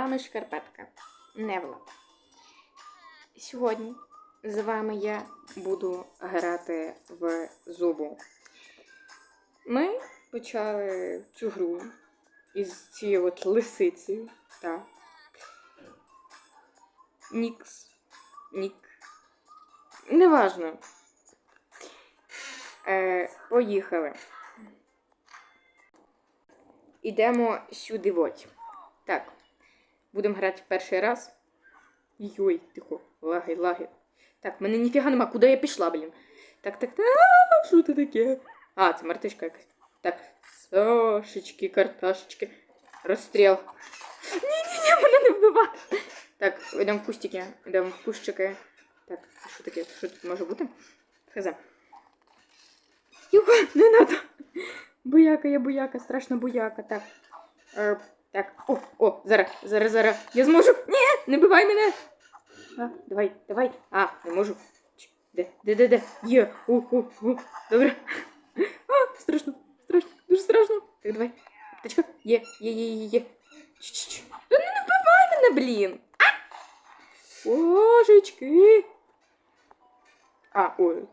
вами шкарпетка Невла. Сьогодні з вами я буду грати в зубу. Ми почали цю гру із цією от лисицею. Так. Нікс. Нік. Неважно. Е, поїхали. Ідемо сюди вот. Так. Будемо грати перший раз. Йой, тихо, лаги, лаги. Так, мене ніфіга нема, куди я пішла, блін. Так, так, так, що це таке? А, це мартишка якась. Так, Сашечки, карташечки. Розстріл. Ні-ні-ні, мене не вбивати. Так, йдемо в кустики, йдемо в кущики. Так, що таке? Що тут може бути? Хз. Юха, не надо. Буяка, я буяка, страшна буяка. Так. Так, о, о, зараз, зараз, зараз. Я зможу. Ні, не бивай мене. А, давай, давай. А, не можу. Ч, Де, де, де, де? Є. У, у, у. Добре. А, страшно, страшно, дуже страшно. Так, давай. Аптечка. Є, є, є, є, є. Ч-ч-ч. Та не не вбивай мене, блін. А! Божечки. А, ой.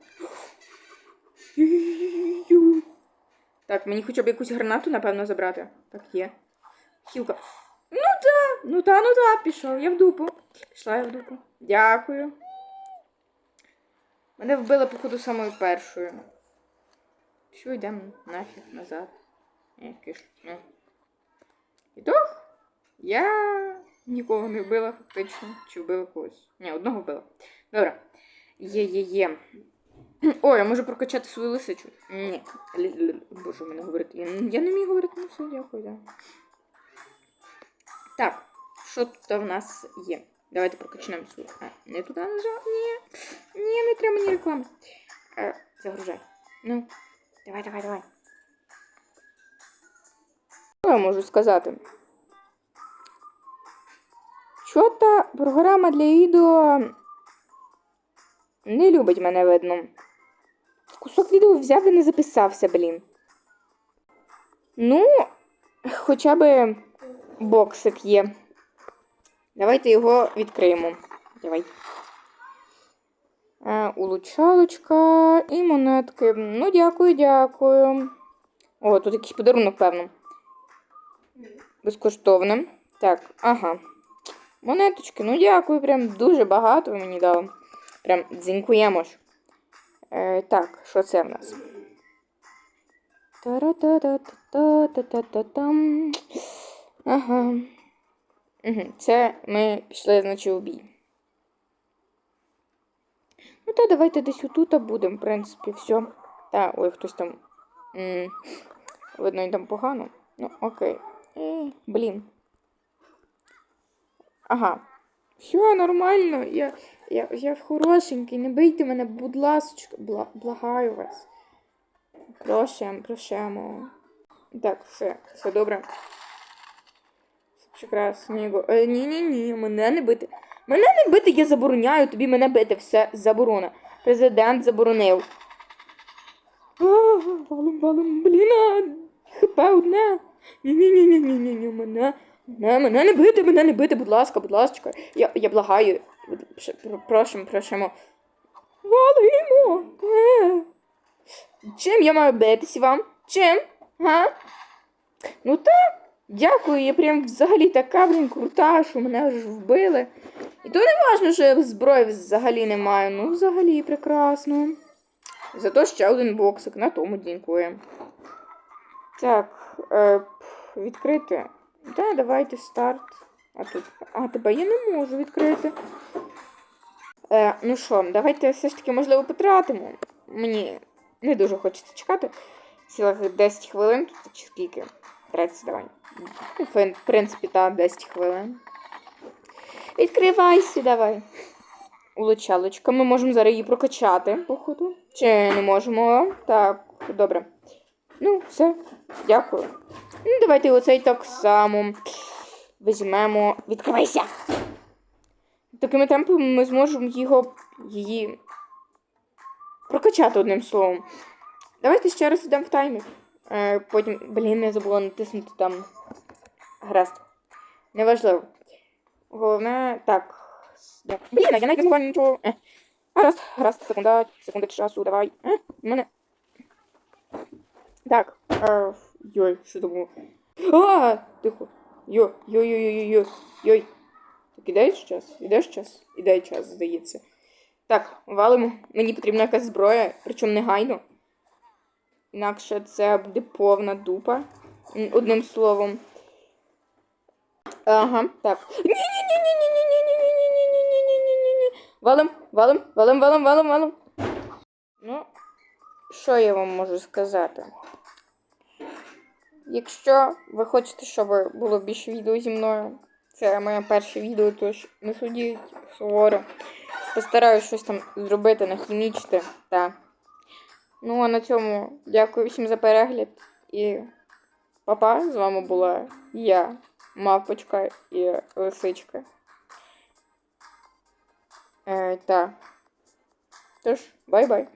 Так, мені хоча б якусь гранату, напевно, забрати. Так, є. Хілка. Ну та, ну та, ну та, пішов. Я в дупу. Пішла я в дупу. Дякую. Мене вбили, походу, самою першою. Що, йдемо нафіг назад. Е. Ну. І то я нікого не вбила, фактично. Чи вбила когось? Ні, одного вбила. Добре. Є, є, є. Ой, я можу прокачати свою лисичу. Ні. Боже, мене говорити. Я не вмію говорити, ну все, дякую, да. Так, що тут в нас є? Давайте прокачнемо свою. А, не туди нажав. Ні. Ні, не треба мені реклами. Е, загружай. Ну, давай, давай, давай. Що я можу сказати? Що та програма для відео не любить мене видно. Кусок відео взяв і не записався, блін. Ну, хоча би боксик є. Давайте його відкриємо. Давай. Е, улучалочка і монетки. Ну, дякую, дякую. О, тут якийсь подарунок, певно. Безкоштовне. Так, ага. Монеточки, ну дякую, прям дуже багато ви мені дали. Прям дзінькуємо ж. Е, так, що це в нас? Та-ра-та-та-та-та-та-та-там. Ага. Це ми пішли, значить, у бій. Ну, та давайте десь отут будемо, в принципі, все. Та, ой, хтось там. М, Видно, і там погано. Ну, окей. Е, блін. Ага. Все нормально. Я, я, я хорошенький, не бийте мене, будь ласочка, бла, благаю вас. Прощаємо, прощаємо. Так, все, все добре. Прекрасно. Е, ні, ні, ні, мене не бити. Мене не бити, я забороняю тобі мене бити. Все заборона. Президент заборонив. А, Валом, валом, блін, хп одне. Ні, ні, ні, ні, ні, ні, ні, мене. Мене, мене не бити, мене не бити, будь ласка, будь ласка. Я, я благаю. Ш- пр- Просимо, просимо. Валимо. Е. Чим я маю битися вам? Чим? Га? Ну так, дякую, я прям взагалі така, блін, крута, що мене вже вбили. І то не важно, що я зброї взагалі не маю. Ну, взагалі прекрасно. Зато ще один боксик на тому дякуємо. Так, е, відкрити. Да, давайте старт. А тут. А, тебе я не можу відкрити. Е, ну що, давайте все ж таки, можливо, потратимо. Мені не дуже хочеться чекати. Цілих 10 хвилин тут чи скільки? 30, давай. В принципі, так, 10 хвилин. Відкривайся, давай. Улучалочка. Ми можемо зараз її прокачати, походу. Чи не можемо? Так, добре. Ну, все, дякую. Ну, давайте оцей так само візьмемо. Відкривайся! Такими темпами ми зможемо його її прокачати одним словом. Давайте ще раз йдемо в таймер. Е, потім, блін, я забула натиснути там. Гаразд. Неважливо. Головне, так. Я... Блін, я навіть не змогла нічого. Е. Гаразд, гаразд, секунда, секунда часу, давай. Е, в мене. Так. Е, йой, що було? А, тихо. Йо, йой, йой, йой, йой, йой. Так, іде час? Іде час? Іде час, здається. Так, валимо. Мені потрібна якась зброя, причому негайно. Інакше це буде повна дупа. Одним словом. Ага, так. Ні-ні-ні-ні-ні-ні-ні-ні-ні-ні-ні-ні-ні-ні-ні. Валим, валим, валим, валим, валим, валим. Ну, що я вам можу сказати? Якщо ви хочете, щоб було більше відео зі мною, це моє перше відео, тож не судіть суворо. Постараюсь щось там зробити, нахімічити. Та. Ну, а на цьому дякую всім за перегляд і папа. З вами була я, мавпочка і лисичка. Е, та. Тож, бай-бай.